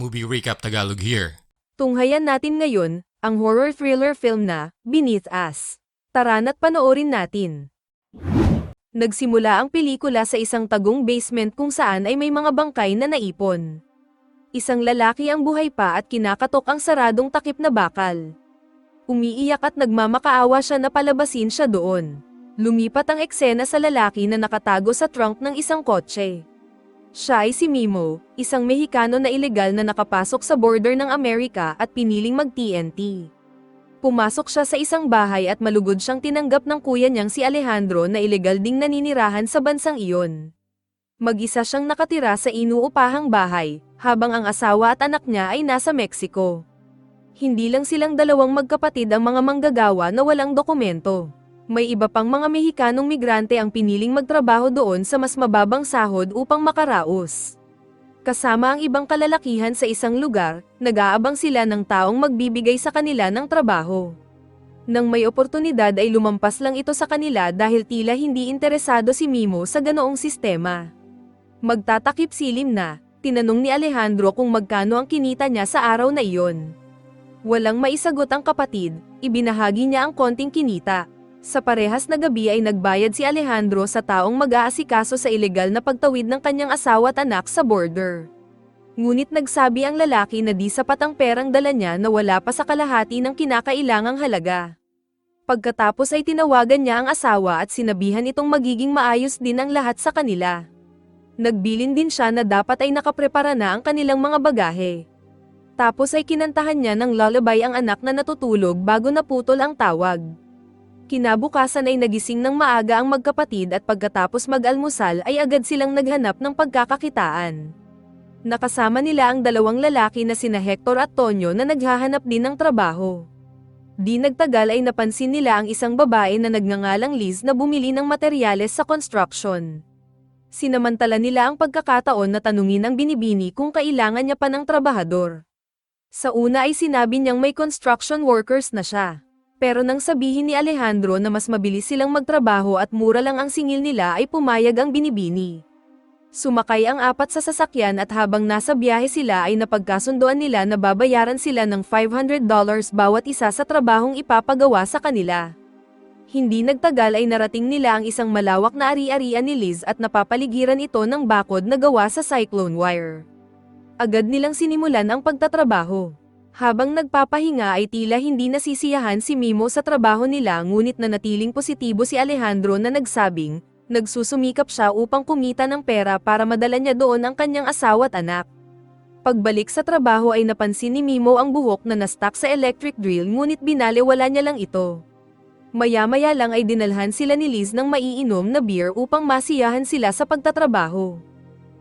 Movie Recap Tagalog here. Tunghayan natin ngayon, ang horror thriller film na, Beneath Us. Tara na't panoorin natin. Nagsimula ang pelikula sa isang tagong basement kung saan ay may mga bangkay na naipon. Isang lalaki ang buhay pa at kinakatok ang saradong takip na bakal. Umiiyak at nagmamakaawa siya na palabasin siya doon. Lumipat ang eksena sa lalaki na nakatago sa trunk ng isang kotse. Siya ay si Mimo, isang Mexicano na ilegal na nakapasok sa border ng Amerika at piniling mag-TNT. Pumasok siya sa isang bahay at malugod siyang tinanggap ng kuya niyang si Alejandro na ilegal ding naninirahan sa bansang iyon. Mag-isa siyang nakatira sa inuupahang bahay, habang ang asawa at anak niya ay nasa Mexico. Hindi lang silang dalawang magkapatid ang mga manggagawa na walang dokumento. May iba pang mga Mexikanong migrante ang piniling magtrabaho doon sa mas mababang sahod upang makaraos. Kasama ang ibang kalalakihan sa isang lugar, nag-aabang sila ng taong magbibigay sa kanila ng trabaho. Nang may oportunidad ay lumampas lang ito sa kanila dahil tila hindi interesado si Mimo sa ganoong sistema. Magtatakip silim na, tinanong ni Alejandro kung magkano ang kinita niya sa araw na iyon. Walang maisagot ang kapatid, ibinahagi niya ang konting kinita. Sa parehas na gabi ay nagbayad si Alejandro sa taong mag-aasikaso sa ilegal na pagtawid ng kanyang asawa at anak sa border. Ngunit nagsabi ang lalaki na di sapat ang perang dala niya na wala pa sa kalahati ng kinakailangang halaga. Pagkatapos ay tinawagan niya ang asawa at sinabihan itong magiging maayos din ang lahat sa kanila. Nagbilin din siya na dapat ay nakaprepara na ang kanilang mga bagahe. Tapos ay kinantahan niya ng lullaby ang anak na natutulog bago naputol ang tawag. Kinabukasan ay nagising ng maaga ang magkapatid at pagkatapos mag-almusal ay agad silang naghanap ng pagkakakitaan. Nakasama nila ang dalawang lalaki na sina Hector at Tonyo na naghahanap din ng trabaho. Di nagtagal ay napansin nila ang isang babae na nagngangalang Liz na bumili ng materyales sa construction. Sinamantala nila ang pagkakataon na tanungin ang binibini kung kailangan niya pa ng trabahador. Sa una ay sinabi niyang may construction workers na siya. Pero nang sabihin ni Alejandro na mas mabilis silang magtrabaho at mura lang ang singil nila ay pumayag ang binibini. Sumakay ang apat sa sasakyan at habang nasa biyahe sila ay napagkasundoan nila na babayaran sila ng $500 bawat isa sa trabahong ipapagawa sa kanila. Hindi nagtagal ay narating nila ang isang malawak na ari-arian ni Liz at napapaligiran ito ng bakod na gawa sa cyclone wire. Agad nilang sinimulan ang pagtatrabaho. Habang nagpapahinga ay tila hindi nasisiyahan si Mimo sa trabaho nila ngunit nanatiling positibo si Alejandro na nagsabing, nagsusumikap siya upang kumita ng pera para madala niya doon ang kanyang asawa at anak. Pagbalik sa trabaho ay napansin ni Mimo ang buhok na nastak sa electric drill ngunit binaliwala niya lang ito. Maya-maya lang ay dinalhan sila ni Liz ng maiinom na beer upang masiyahan sila sa pagtatrabaho.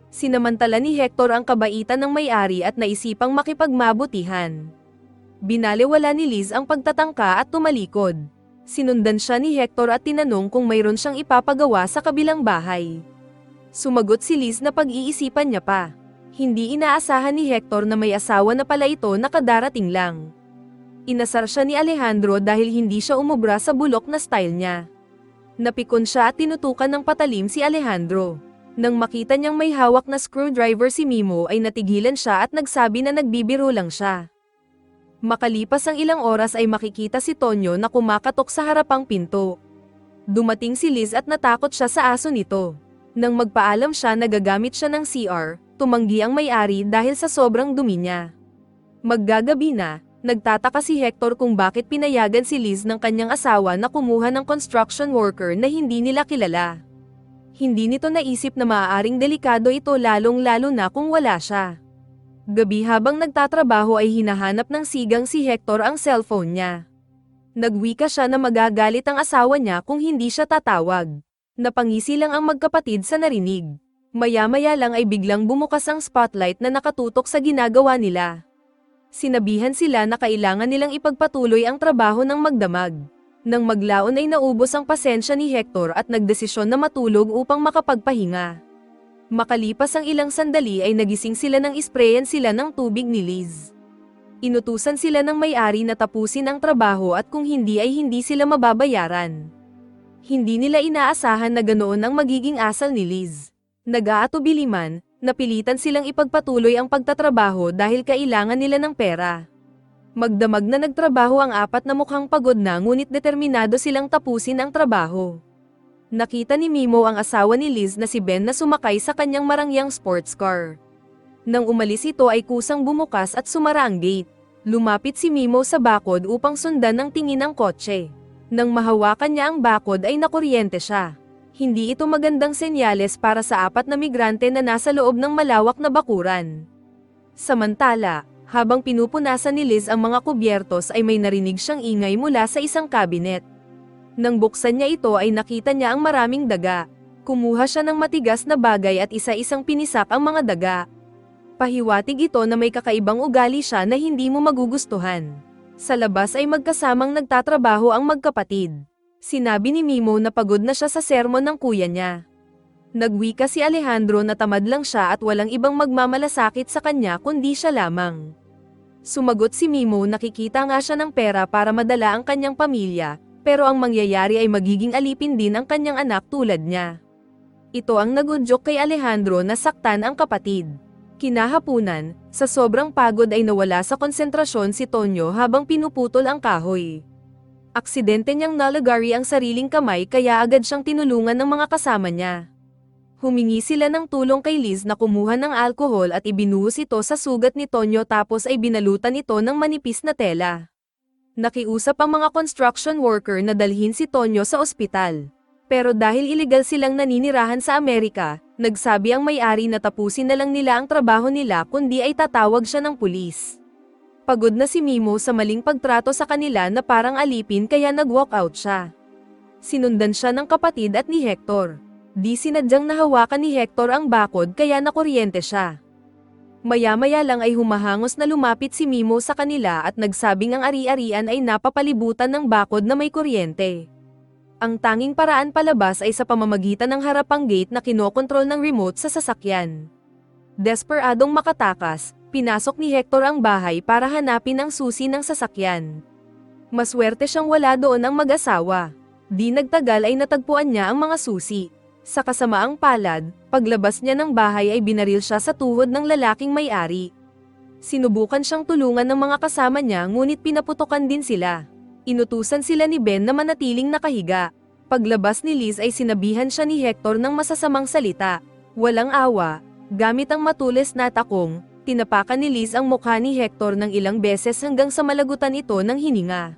Sinamantala ni Hector ang kabaitan ng may-ari at naisipang makipagmabutihan. Binaliwala ni Liz ang pagtatangka at tumalikod. Sinundan siya ni Hector at tinanong kung mayroon siyang ipapagawa sa kabilang bahay. Sumagot si Liz na pag-iisipan niya pa. Hindi inaasahan ni Hector na may asawa na pala ito na kadarating lang. Inasar siya ni Alejandro dahil hindi siya umubra sa bulok na style niya. Napikon siya at tinutukan ng patalim si Alejandro. Nang makita niyang may hawak na screwdriver si Mimo ay natigilan siya at nagsabi na nagbibiro lang siya. Makalipas ang ilang oras ay makikita si Tonyo na kumakatok sa harapang pinto. Dumating si Liz at natakot siya sa aso nito. Nang magpaalam siya na gagamit siya ng CR, tumanggi ang may-ari dahil sa sobrang dumi niya. Maggagabi na, nagtataka si Hector kung bakit pinayagan si Liz ng kanyang asawa na kumuha ng construction worker na hindi nila kilala hindi nito naisip na maaaring delikado ito lalong-lalo na kung wala siya. Gabi habang nagtatrabaho ay hinahanap ng sigang si Hector ang cellphone niya. Nagwika siya na magagalit ang asawa niya kung hindi siya tatawag. Napangisi lang ang magkapatid sa narinig. Maya-maya lang ay biglang bumukas ang spotlight na nakatutok sa ginagawa nila. Sinabihan sila na kailangan nilang ipagpatuloy ang trabaho ng magdamag. Nang maglaon ay naubos ang pasensya ni Hector at nagdesisyon na matulog upang makapagpahinga. Makalipas ang ilang sandali ay nagising sila nang isprayan sila ng tubig ni Liz. Inutusan sila ng may-ari na tapusin ang trabaho at kung hindi ay hindi sila mababayaran. Hindi nila inaasahan na ganoon ang magiging asal ni Liz. Nag-aatubili man, Napilitan silang ipagpatuloy ang pagtatrabaho dahil kailangan nila ng pera. Magdamag na nagtrabaho ang apat na mukhang pagod na ngunit determinado silang tapusin ang trabaho. Nakita ni Mimo ang asawa ni Liz na si Ben na sumakay sa kanyang marangyang sports car. Nang umalis ito ay kusang bumukas at sumara ang gate. Lumapit si Mimo sa bakod upang sundan ng tingin ng kotse. Nang mahawakan niya ang bakod ay nakuryente siya. Hindi ito magandang senyales para sa apat na migrante na nasa loob ng malawak na bakuran. Samantala, habang pinupunasan ni Liz ang mga kubyertos ay may narinig siyang ingay mula sa isang kabinet. Nang buksan niya ito ay nakita niya ang maraming daga. Kumuha siya ng matigas na bagay at isa-isang pinisak ang mga daga. Pahiwatig ito na may kakaibang ugali siya na hindi mo magugustuhan. Sa labas ay magkasamang nagtatrabaho ang magkapatid. Sinabi ni Mimo na pagod na siya sa sermon ng kuya niya. Nagwika si Alejandro na tamad lang siya at walang ibang magmamalasakit sa kanya kundi siya lamang. Sumagot si Mimo nakikita nga siya ng pera para madala ang kanyang pamilya, pero ang mangyayari ay magiging alipin din ang kanyang anak tulad niya. Ito ang nagudyok kay Alejandro na saktan ang kapatid. Kinahapunan, sa sobrang pagod ay nawala sa konsentrasyon si Tonyo habang pinuputol ang kahoy. Aksidente niyang nalagari ang sariling kamay kaya agad siyang tinulungan ng mga kasama niya. Humingi sila ng tulong kay Liz na kumuha ng alkohol at ibinuhos ito sa sugat ni Tonyo tapos ay binalutan ito ng manipis na tela. Nakiusap ang mga construction worker na dalhin si Tonyo sa ospital. Pero dahil iligal silang naninirahan sa Amerika, nagsabi ang may-ari na tapusin na lang nila ang trabaho nila kundi ay tatawag siya ng pulis. Pagod na si Mimo sa maling pagtrato sa kanila na parang alipin kaya nag-walk out siya. Sinundan siya ng kapatid at ni Hector. Di sinadyang nahawakan ni Hector ang bakod kaya nakuryente siya. Maya-maya lang ay humahangos na lumapit si Mimo sa kanila at nagsabing ang ari-arian ay napapalibutan ng bakod na may kuryente. Ang tanging paraan palabas ay sa pamamagitan ng harapang gate na kinokontrol ng remote sa sasakyan. Desperadong makatakas, pinasok ni Hector ang bahay para hanapin ang susi ng sasakyan. Maswerte siyang wala doon ang mag-asawa. Di nagtagal ay natagpuan niya ang mga susi. Sa kasamaang palad, paglabas niya ng bahay ay binaril siya sa tuhod ng lalaking may-ari. Sinubukan siyang tulungan ng mga kasama niya ngunit pinaputokan din sila. Inutusan sila ni Ben na manatiling nakahiga. Paglabas ni Liz ay sinabihan siya ni Hector ng masasamang salita. Walang awa, gamit ang matulis na takong, tinapakan ni Liz ang mukha ni Hector ng ilang beses hanggang sa malagutan ito ng hininga.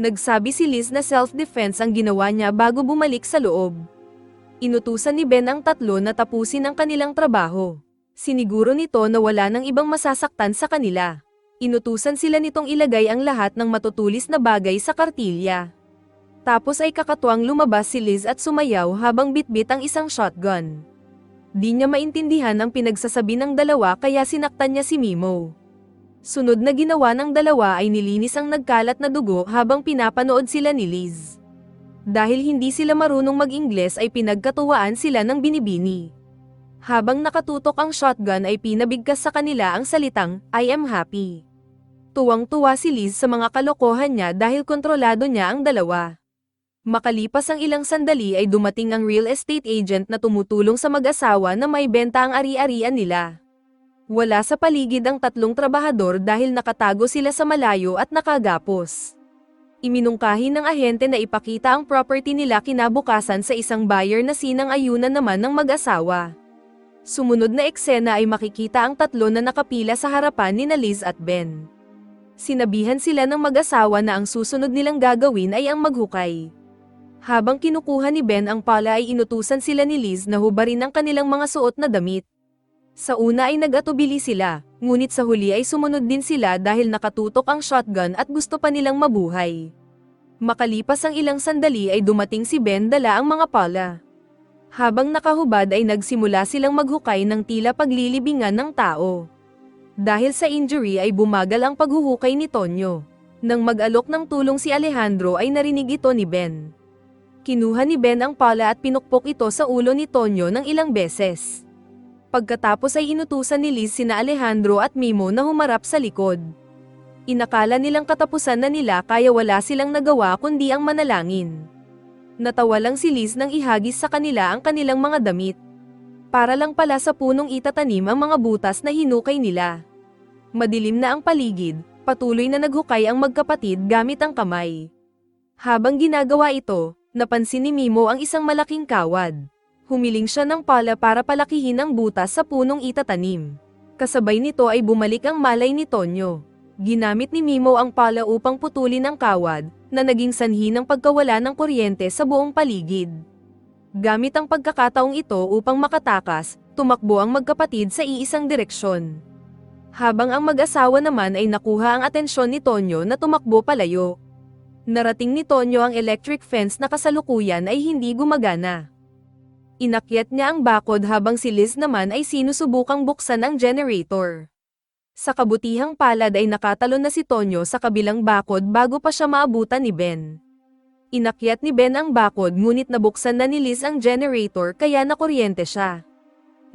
Nagsabi si Liz na self-defense ang ginawa niya bago bumalik sa loob. Inutusan ni Ben ang tatlo na tapusin ang kanilang trabaho. Siniguro nito na wala nang ibang masasaktan sa kanila. Inutusan sila nitong ilagay ang lahat ng matutulis na bagay sa kartilya. Tapos ay kakatuwang lumabas si Liz at sumayaw habang bitbit ang isang shotgun. Di niya maintindihan ang pinagsasabi ng dalawa kaya sinaktan niya si Mimo. Sunod na ginawa ng dalawa ay nilinis ang nagkalat na dugo habang pinapanood sila ni Liz. Dahil hindi sila marunong mag-Ingles ay pinagkatuwaan sila ng binibini. Habang nakatutok ang shotgun ay pinabigkas sa kanila ang salitang, I am happy. Tuwang-tuwa si Liz sa mga kalokohan niya dahil kontrolado niya ang dalawa. Makalipas ang ilang sandali ay dumating ang real estate agent na tumutulong sa mag-asawa na may benta ang ari-arian nila. Wala sa paligid ang tatlong trabahador dahil nakatago sila sa malayo at nakagapos. Iminungkahi ng ahente na ipakita ang property nila kinabukasan sa isang buyer na sinang-ayunan naman ng mag-asawa. Sumunod na eksena ay makikita ang tatlo na nakapila sa harapan ni Liz at Ben. Sinabihan sila ng mag-asawa na ang susunod nilang gagawin ay ang maghukay. Habang kinukuha ni Ben ang pala ay inutusan sila ni Liz na hubarin ang kanilang mga suot na damit. Sa una ay nag-atubili sila, ngunit sa huli ay sumunod din sila dahil nakatutok ang shotgun at gusto pa nilang mabuhay. Makalipas ang ilang sandali ay dumating si Ben dala ang mga pala. Habang nakahubad ay nagsimula silang maghukay ng tila paglilibingan ng tao. Dahil sa injury ay bumagal ang paghuhukay ni Tonyo. Nang mag-alok ng tulong si Alejandro ay narinig ito ni Ben. Kinuha ni Ben ang pala at pinukpok ito sa ulo ni Tonyo ng ilang beses. Pagkatapos ay inutusan ni Liz sina Alejandro at Mimo na humarap sa likod. Inakala nilang katapusan na nila kaya wala silang nagawa kundi ang manalangin. Natawa lang si Liz nang ihagis sa kanila ang kanilang mga damit. Para lang pala sa punong itatanim ang mga butas na hinukay nila. Madilim na ang paligid, patuloy na naghukay ang magkapatid gamit ang kamay. Habang ginagawa ito, napansin ni Mimo ang isang malaking kawad. Humiling siya ng pala para palakihin ang butas sa punong itatanim. Kasabay nito ay bumalik ang malay ni Tonyo. Ginamit ni Mimo ang pala upang putulin ang kawad, na naging sanhi ng pagkawala ng kuryente sa buong paligid. Gamit ang pagkakataong ito upang makatakas, tumakbo ang magkapatid sa iisang direksyon. Habang ang mag-asawa naman ay nakuha ang atensyon ni Tonyo na tumakbo palayo. Narating ni Tonyo ang electric fence na kasalukuyan ay hindi gumagana. Inakyat niya ang bakod habang si Liz naman ay sinusubukang buksan ang generator. Sa kabutihang palad ay nakatalon na si Tonyo sa kabilang bakod bago pa siya maabutan ni Ben. Inakyat ni Ben ang bakod ngunit nabuksan na ni Liz ang generator kaya nakuryente siya.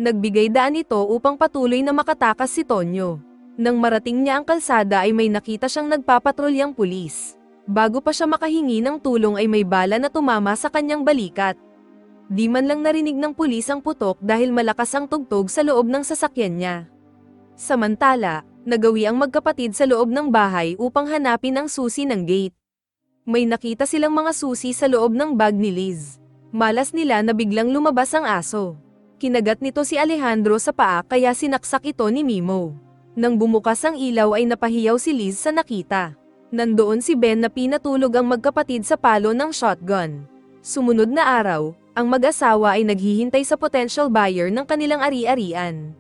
Nagbigay daan ito upang patuloy na makatakas si Tonyo. Nang marating niya ang kalsada ay may nakita siyang nagpapatrolyang pulis. Bago pa siya makahingi ng tulong ay may bala na tumama sa kanyang balikat. Di man lang narinig ng pulis ang putok dahil malakas ang tugtog sa loob ng sasakyan niya. Samantala, nagawi ang magkapatid sa loob ng bahay upang hanapin ang susi ng gate. May nakita silang mga susi sa loob ng bag ni Liz. Malas nila na biglang lumabas ang aso. Kinagat nito si Alejandro sa paa kaya sinaksak ito ni Mimo. Nang bumukas ang ilaw ay napahiyaw si Liz sa nakita. Nandoon si Ben na pinatulog ang magkapatid sa palo ng shotgun. Sumunod na araw, ang mag-asawa ay naghihintay sa potential buyer ng kanilang ari-arian.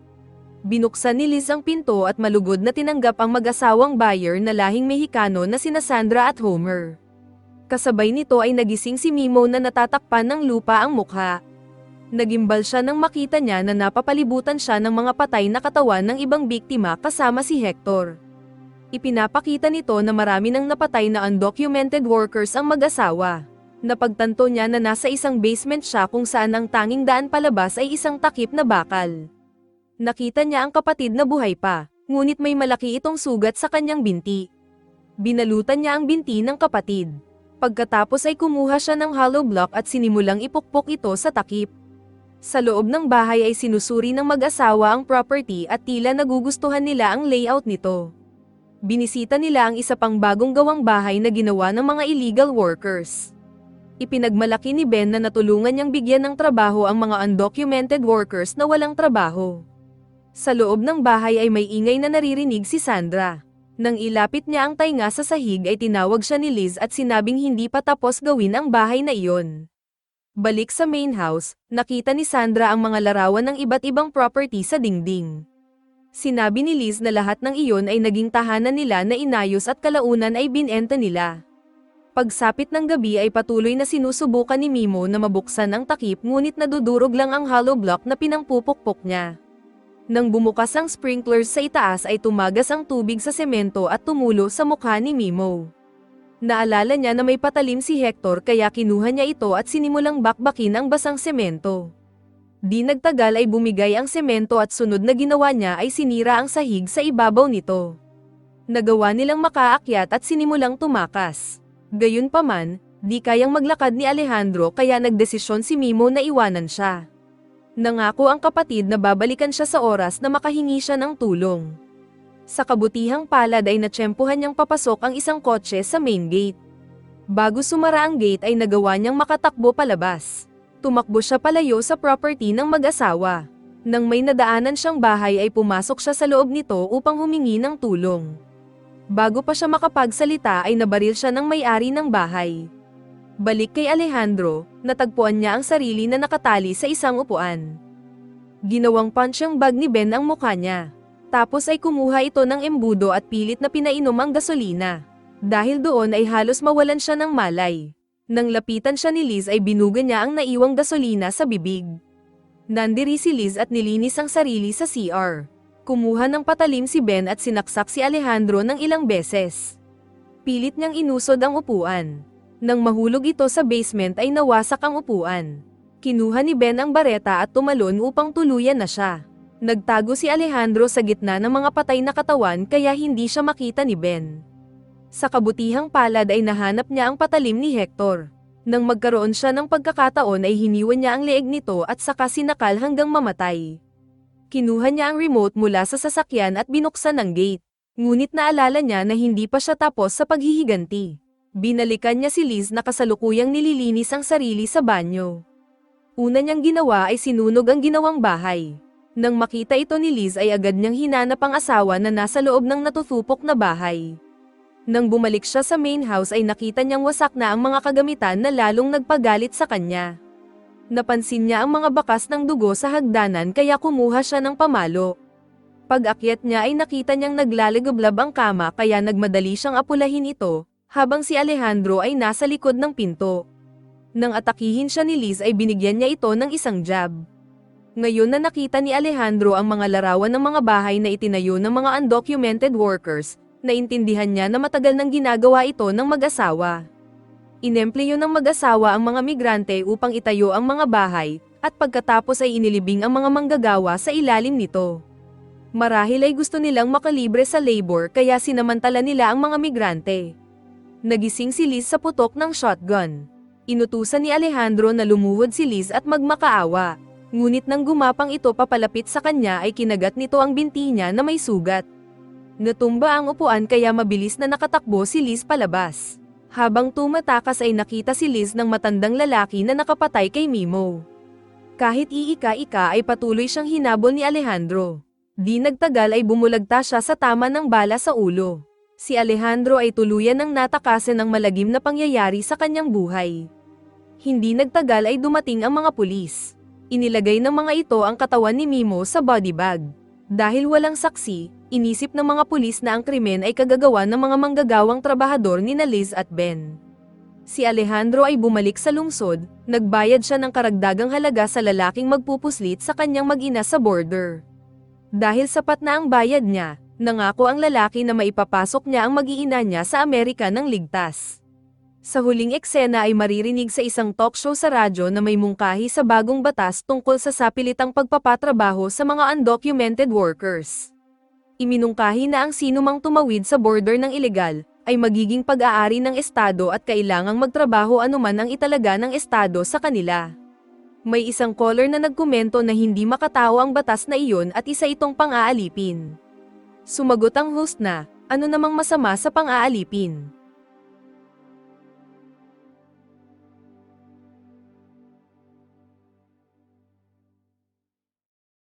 Binuksan ni Liz ang pinto at malugod na tinanggap ang mag-asawang buyer na lahing Mexicano na sina Sandra at Homer. Kasabay nito ay nagising si Mimo na natatakpan ng lupa ang mukha. Nagimbal siya nang makita niya na napapalibutan siya ng mga patay na katawan ng ibang biktima kasama si Hector. Ipinapakita nito na marami ng napatay na undocumented workers ang mag-asawa napagtanto niya na nasa isang basement siya kung saan ang tanging daan palabas ay isang takip na bakal. Nakita niya ang kapatid na buhay pa, ngunit may malaki itong sugat sa kanyang binti. Binalutan niya ang binti ng kapatid. Pagkatapos ay kumuha siya ng hollow block at sinimulang ipukpok ito sa takip. Sa loob ng bahay ay sinusuri ng mag-asawa ang property at tila nagugustuhan nila ang layout nito. Binisita nila ang isa pang bagong gawang bahay na ginawa ng mga illegal workers. Ipinagmalaki ni Ben na natulungan niyang bigyan ng trabaho ang mga undocumented workers na walang trabaho. Sa loob ng bahay ay may ingay na naririnig si Sandra. Nang ilapit niya ang tainga sa sahig ay tinawag siya ni Liz at sinabing hindi pa tapos gawin ang bahay na iyon. Balik sa main house, nakita ni Sandra ang mga larawan ng iba't ibang property sa dingding. Sinabi ni Liz na lahat ng iyon ay naging tahanan nila na inayos at kalaunan ay binenta nila. Pagsapit ng gabi ay patuloy na sinusubukan ni Mimo na mabuksan ang takip ngunit nadudurog lang ang hollow block na pinangpupukpok niya. Nang bumukas ang sprinklers sa itaas ay tumagas ang tubig sa semento at tumulo sa mukha ni Mimo. Naalala niya na may patalim si Hector kaya kinuha niya ito at sinimulang bakbakin ang basang semento. Di nagtagal ay bumigay ang semento at sunod na ginawa niya ay sinira ang sahig sa ibabaw nito. Nagawa nilang makaakyat at sinimulang tumakas. Gayunpaman, di kayang maglakad ni Alejandro kaya nagdesisyon si Mimo na iwanan siya. Nangako ang kapatid na babalikan siya sa oras na makahingi siya ng tulong. Sa kabutihang palad ay natsyempohan niyang papasok ang isang kotse sa main gate. Bago sumara ang gate ay nagawa niyang makatakbo palabas. Tumakbo siya palayo sa property ng mag-asawa. Nang may nadaanan siyang bahay ay pumasok siya sa loob nito upang humingi ng tulong. Bago pa siya makapagsalita ay nabaril siya ng may-ari ng bahay. Balik kay Alejandro, natagpuan niya ang sarili na nakatali sa isang upuan. Ginawang punch yung bag ni Ben ang mukha niya. Tapos ay kumuha ito ng embudo at pilit na pinainom ang gasolina. Dahil doon ay halos mawalan siya ng malay. Nang lapitan siya ni Liz ay binuga niya ang naiwang gasolina sa bibig. Nandiri si Liz at nilinis ang sarili sa CR. Kumuha ng patalim si Ben at sinaksak si Alejandro ng ilang beses. Pilit niyang inusod ang upuan. Nang mahulog ito sa basement ay nawasak ang upuan. Kinuha ni Ben ang bareta at tumalon upang tuluyan na siya. Nagtago si Alejandro sa gitna ng mga patay na katawan kaya hindi siya makita ni Ben. Sa kabutihang palad ay nahanap niya ang patalim ni Hector. Nang magkaroon siya ng pagkakataon ay hiniwan niya ang leeg nito at saka sinakal hanggang mamatay. Kinuha niya ang remote mula sa sasakyan at binuksan ang gate. Ngunit naalala niya na hindi pa siya tapos sa paghihiganti. Binalikan niya si Liz na kasalukuyang nililinis ang sarili sa banyo. Una niyang ginawa ay sinunog ang ginawang bahay. Nang makita ito ni Liz ay agad niyang hinanap ang asawa na nasa loob ng natutupok na bahay. Nang bumalik siya sa main house ay nakita niyang wasak na ang mga kagamitan na lalong nagpagalit sa kanya. Napansin niya ang mga bakas ng dugo sa hagdanan kaya kumuha siya ng pamalo. Pag-akyat niya ay nakita niyang naglalagablab ang kama kaya nagmadali siyang apulahin ito, habang si Alejandro ay nasa likod ng pinto. Nang atakihin siya ni Liz ay binigyan niya ito ng isang jab. Ngayon na nakita ni Alejandro ang mga larawan ng mga bahay na itinayo ng mga undocumented workers, naintindihan niya na matagal nang ginagawa ito ng mag-asawa. Inemplyo ng mag-asawa ang mga migrante upang itayo ang mga bahay, at pagkatapos ay inilibing ang mga manggagawa sa ilalim nito. Marahil ay gusto nilang makalibre sa labor kaya sinamantala nila ang mga migrante. Nagising si Liz sa putok ng shotgun. Inutusan ni Alejandro na lumuhod si Liz at magmakaawa. Ngunit nang gumapang ito papalapit sa kanya ay kinagat nito ang binti niya na may sugat. Natumba ang upuan kaya mabilis na nakatakbo si Liz palabas. Habang tumatakas ay nakita si Liz ng matandang lalaki na nakapatay kay Mimo. Kahit iika-ika ay patuloy siyang hinabol ni Alejandro. Di nagtagal ay bumulagta siya sa tama ng bala sa ulo. Si Alejandro ay tuluyan ng natakasan ng malagim na pangyayari sa kanyang buhay. Hindi nagtagal ay dumating ang mga pulis. Inilagay ng mga ito ang katawan ni Mimo sa body bag. Dahil walang saksi, inisip ng mga pulis na ang krimen ay kagagawa ng mga manggagawang trabahador ni Liz at Ben. Si Alejandro ay bumalik sa lungsod, nagbayad siya ng karagdagang halaga sa lalaking magpupuslit sa kanyang mag-ina sa border. Dahil sapat na ang bayad niya, nangako ang lalaki na maipapasok niya ang mag-iina niya sa Amerika ng ligtas. Sa huling eksena ay maririnig sa isang talk show sa radyo na may mungkahi sa bagong batas tungkol sa sapilitang pagpapatrabaho sa mga undocumented workers. Iminungkahi na ang sinumang tumawid sa border ng ilegal, ay magiging pag-aari ng Estado at kailangang magtrabaho anuman ang italaga ng Estado sa kanila. May isang caller na nagkomento na hindi makatao ang batas na iyon at isa itong pang-aalipin. Sumagot ang host na, ano namang masama sa pang-aalipin?